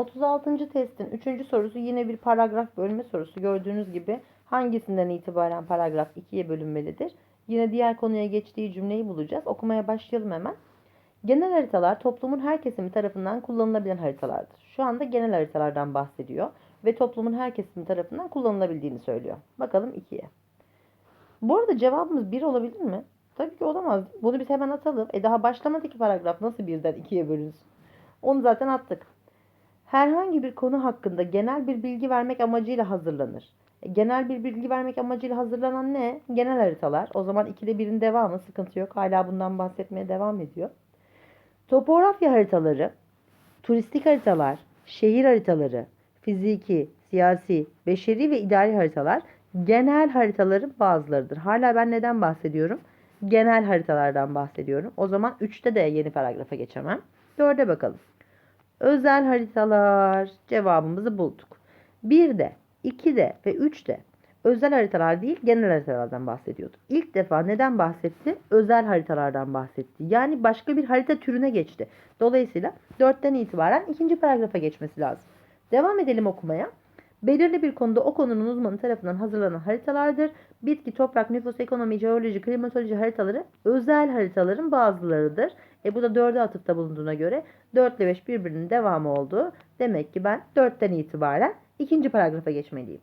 36. testin 3. sorusu yine bir paragraf bölme sorusu. Gördüğünüz gibi hangisinden itibaren paragraf 2'ye bölünmelidir? Yine diğer konuya geçtiği cümleyi bulacağız. Okumaya başlayalım hemen. Genel haritalar toplumun her kesimi tarafından kullanılabilen haritalardır. Şu anda genel haritalardan bahsediyor ve toplumun her kesimi tarafından kullanılabildiğini söylüyor. Bakalım 2'ye. Bu arada cevabımız 1 olabilir mi? Tabii ki olamaz. Bunu biz hemen atalım. E daha başlamadı ki paragraf nasıl birden ikiye bölünsün? Onu zaten attık. Herhangi bir konu hakkında genel bir bilgi vermek amacıyla hazırlanır. E, genel bir bilgi vermek amacıyla hazırlanan ne? Genel haritalar. O zaman 2'de 1'in devamı sıkıntı yok. Hala bundan bahsetmeye devam ediyor. Topografya haritaları, turistik haritalar, şehir haritaları, fiziki, siyasi, beşeri ve idari haritalar genel haritaların bazılarıdır. Hala ben neden bahsediyorum? Genel haritalardan bahsediyorum. O zaman 3'te de yeni paragrafa geçemem. 4'e bakalım. Özel haritalar cevabımızı bulduk. 1'de, 2'de ve 3'te özel haritalar değil genel haritalardan bahsediyordu. İlk defa neden bahsetti? Özel haritalardan bahsetti. Yani başka bir harita türüne geçti. Dolayısıyla 4'ten itibaren ikinci paragrafa geçmesi lazım. Devam edelim okumaya. Belirli bir konuda o konunun uzmanı tarafından hazırlanan haritalardır. Bitki, toprak, nüfus, ekonomi, jeoloji, klimatoloji haritaları özel haritaların bazılarıdır. E bu da 4'e atıfta bulunduğuna göre 4 ile 5 birbirinin devamı oldu. Demek ki ben 4'ten itibaren ikinci paragrafa geçmeliyim.